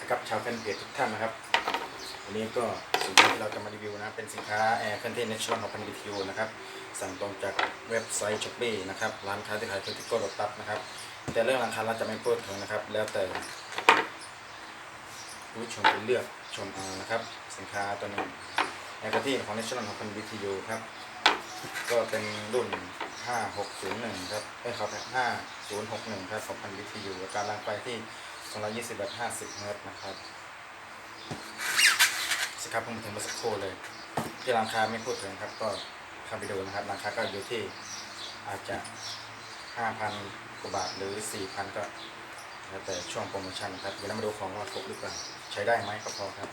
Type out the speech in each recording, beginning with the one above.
นะครับชาวแฟนเพจทุกท่านนะครับ วันนี้ก็สินค้าที่เราจะมารีวิวนะ เป็นสินค้าแอร์เครื่องเทศเนชั่นแนลของพันธุ์วิทยุนะครับ สั่งตรงจากเว็บไซต์ช็อปปี้นะครับ ร้านค้าที่ขายเครื่องติโก้รถตับนะครับ แต่เรื่องราคาเราจะไม่พูดถึงนะครับ แล้วแต่ผู้ชมไปเลือกชมเอานะครับ สินค้าตัวนี้แอร์เครื่องเทศของเนชั่นแนลของพันธุ์วิทยุครับ ก็เป็นรุ่น 5601 ครับเอ้ยครับ 5061 ครับของพันวิทยุการล้างไฟที่ 220แบบ50เฮิรตซ์นะครับสครับเพิ่งมาถึงเมื่อสักครู่เลย ที่ราคาไม่พูดถึงครับ ก็เข้าไปดูนะครับ ราคาก็อยู่ที่อาจจะ 5,000กว่าบาทหรือ 4,000 ก็แล้วแต่ช่วงโปรโมชั่นครับเดี๋ยวเรามาดูของว่าครบหรือเปล่า ใช้ได้ไหมก็พอครับ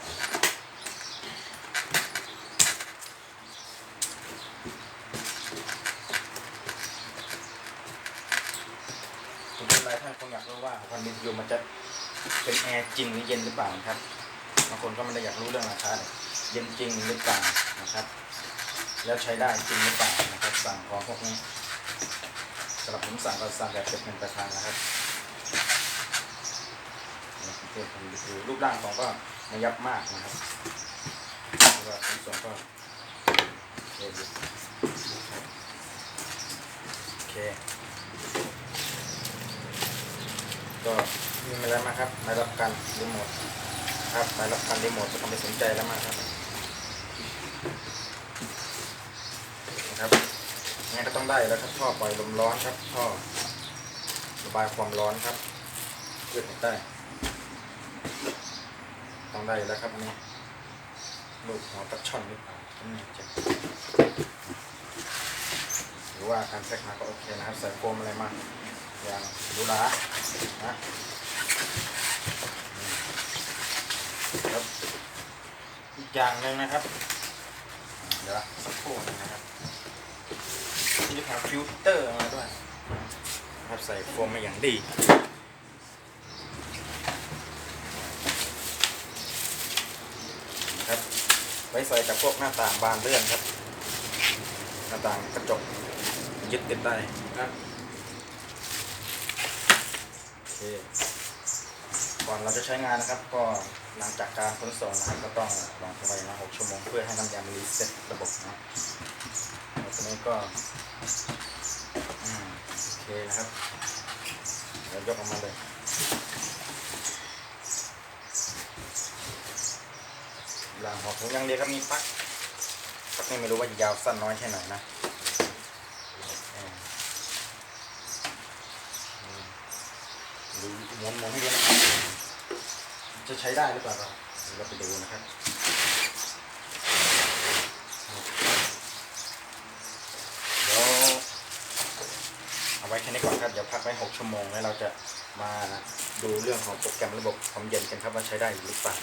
ผมเป็นหลายท่านคงอยากรู้ว่าพันธุ์วิทยุมันจะเป็นแอร์จริงหรือเย็นหรือเปล่าครับบางคนก็ไม่ได้อยากรู้เรื่องราคาเย็นจริงหรือเปล่านะครับ แล้วใช้ได้จริงหรือเปล่านะครับ สั่งของพวกนี้สำหรับผมสั่งก็สั่งแบบเป็นเงินประทานนะครับนี่เป็นพันธุ์วิทยุรูปร่างของก็ไม่ยับมากนะครับเพราะว่าส่วนก็โอเคอยู่ครับโอเค ก็ไมมีอะไรมาครับม่รับการรีโมทครับม่รับการรีโมทก็ต้องไปสนใจแล้วมากครับนะครับงั้นก็ต้องได้แล้วครับท่อปล่อยลมร้อนครับท่อระบายความร้อนครับเพื่อให้ได้ต้องได้แล้วครับอันนี้ลูกหัวตัดช่อนหรือเปล่าไม่แน่ใจหรือว่าการแพ็คมาก็โอเคนะครับใส่โฟมอะไรมา อย่างหรูหรานะครับอีกอย่างหนึ่งนะครับ เดี๋ยวสักครู่หนึงนะครับที่แถมฟิลเตอร์มาด้วยครับใส่โฟมมาอย่างดีนะครับไว้ใส่กับพวกหน้าต่างบานเลื่อนครับ หน้าต่างกระจกยึดติดได้นะครับ ก่อนเราจะใช้งานนะครับ ก็หลังจากการขนส่งนะครับก็ต้องลองทิ้งไว้นะ6ชั่วโมงเพื่อให้น้ำยามันรีเซ็ตระบบนะแล้วตอนนี้ก็อโอเคนะครับเดี๋ยวยกออกมาเลยหลังหอถุงยังเดียครับมีปลั๊กปลั๊กนี่ไม่รู้ว่ายาวสั้นน้อยแค่ไหนนะเออ ดูห มุนหมุนให้ดูนะครับจะใช้ได้หรือเปล่าเราเราไปดูนะครับเดี๋ยวเอาไว้แค่นี้ก่อนครับเดี๋ยวพักไว้6ชั่วโมงแล้วเราจะมาดูเรื่องของโปรแกรมระบบความเย็นกันครับว่าใช้ได้หรือเปล่า